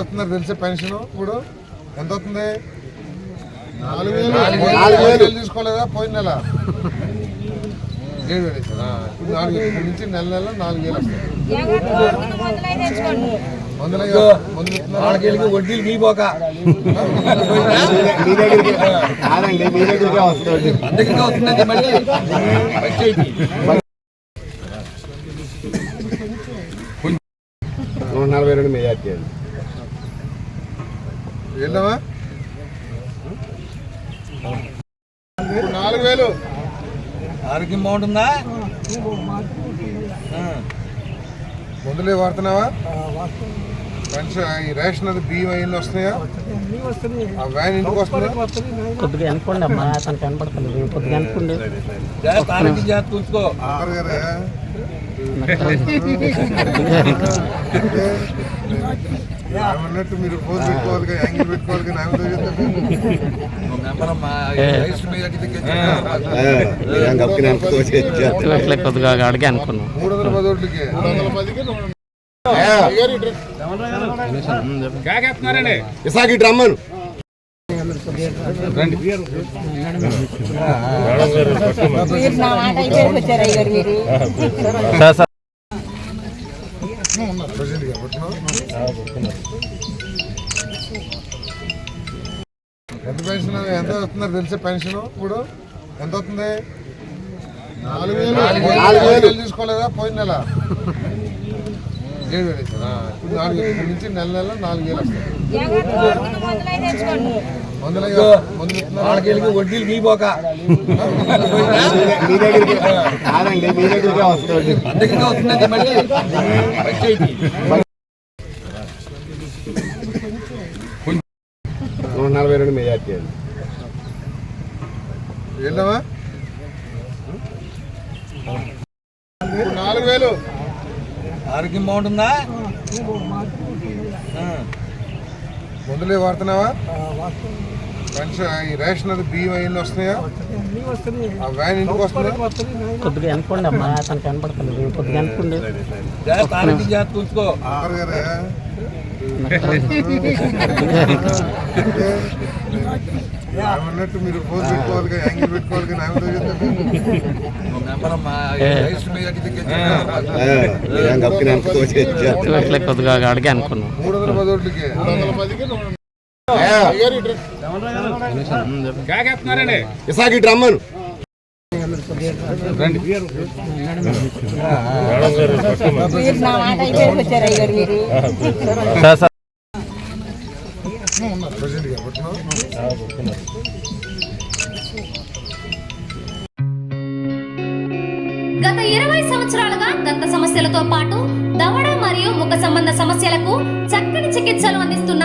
వస్తుందో తెలిసే పెన్షన్ ఇప్పుడు ఎంత వస్తుంది నాలుగు వేలు. తీసుకోలేదా? పోయిన నెల. ఏడు వేలు? ఇప్పుడు నాలుగు వేలు. నుంచి నెల నెల నాలుగు వేలు వస్తాయి. మందులు మందులు ఇస్తున్నారా? వాళ్ళకి వడ్డీలు గీపోక మీ దగ్గరికి కాదండి మీ దగ్గరికే వస్తుంది. అందుకే వస్తుందండి మళ్ళీ. పంచాయతీ నూట నలభై రెండు మెజార్టీ అండి ఇప్పుడు నాలుగు వేలు. ఆరోగ్యం బాగుంటుందా? ఆ. మందులే వాడుతున్నావా? పెన్షన్ ఈ రేషన్ అది బియ్యం అవన్నీ వస్తున్నాయా? ఆ వ్యాన్ ఇంటికి వస్తుందా కొద్దిగా అనుకోండి అమ్మా అతను కనపడతలేదు కొద్దిగా అనుకోండి జాగ్రత్త ఆరోగ్యం జాగ్రత్త చూసుకో ఏమన్నట్టు మీరు ఫోన్ పెట్టుకోవాలి కానీ యాంగిల్ పెట్టుకోవాలి కానీ ఆమె మెంబర్ అమ్మా రైస్ మీద ఇట్లా కొద్దిగా అడిగి అనుకున్నాం. మూడు వందల పది ఓట్లకి. ఇసాకి రమ్మను మీరు ఎంత పెన్షన్ ఎంత వస్తుందో తెలిసే పెన్షన్ ఇప్పుడు ఎంత వస్తుంది నాలుగు వేలు. నాలుగు వేలు. తీసుకోలేదా పోయిన నెల ఏడు వేలు? ఇప్పుడు నాలుగు వేలు. నుంచి నెల నెల నాలుగు వేలు వస్తాయి వడ్డీలు గీపోక మీ దగ్గరికి కాదండి మీ దగ్గరికే వస్తుంది అందుకే వస్తుందండి మళ్ళీ పంచాయతీ నూట నలభై రెండు మెజార్టీ అండి నాలుగు వేలు. ఆరోగ్యం బాగుంటుందా. మందులే వాడుతున్నావా? పెన్షన్ ఈ రేషన్ అది బియ్యం వస్తున్నాయా? ఆ వ్యాన్ ఇంటికి వస్తుందా కొద్దిగా అనుకోండి అమ్మా అతను కనపడతలేదు కొద్దిగా అనుకోండి గారే ఏమన్నట్టు మీరు ఫోన్ పెట్టుకోవాలి కానీ యాంగిల్ పెట్టుకోవాలి కానీ ఆమె మెంబర్ అమ్మా రైస్ మీద ఇట్లా కొద్దిగా అడిగి అనుకున్నాం. మూడు వందల పది ఓట్లకి ఇసాకి రమ్మను గత ఇరవై సంవత్సరాలుగా దంత సమస్యలతో పాటు దవడ మరియు ముఖ సంబంధ సమస్యలకు చక్కని చికిత్సలు అందిస్తున్న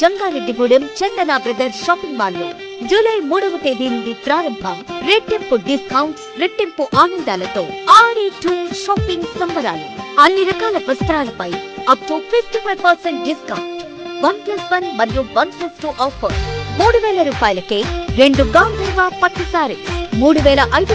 జంగారెడ్డిగూడెం చందన బ్రదర్స్ షాపింగ్ మాల్లో. జూలై మూడవ తేదీ నుండి ప్రారంభం. రెట్టింపు డిస్కౌంట్స్ రెట్టింపు ఆనందాలతో ఆడి టూ షాపింగ్ సంబరాలు. అన్ని రకాల వస్త్రాలపై up to fifty five percent discount one plus one మరియు వన్ ప్లస్ టూ ఆఫర్ మూడు వేల రూపాయలకే రెండు గాంధర్వ పట్టు సారీ మూడు వేల ఐదు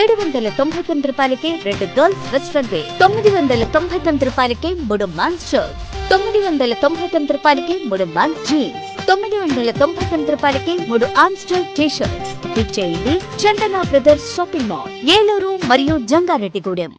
ఏడు వందల తొంభై తొమ్మిది రూపాయలకి రెండు గర్ల్స్ వెస్ట్రన్ తొమ్మిది వందల తొంభై తొమ్మిది రూపాయలకి మూడు మన్స్ షర్ట్. తొమ్మిది వందల తొంభై తొమ్మిది రూపాయలకి మూడు మాన్స్ జీన్స్. తొమ్మిది వందల తొంభై తొమ్మిది రూపాయలకి మూడు ఆమ్స్టర్ టీ షర్ట్ ఇచ్చేయండి Chandana brothers shopping mall Eluru మరియు జంగారెడ్డిగూడెం.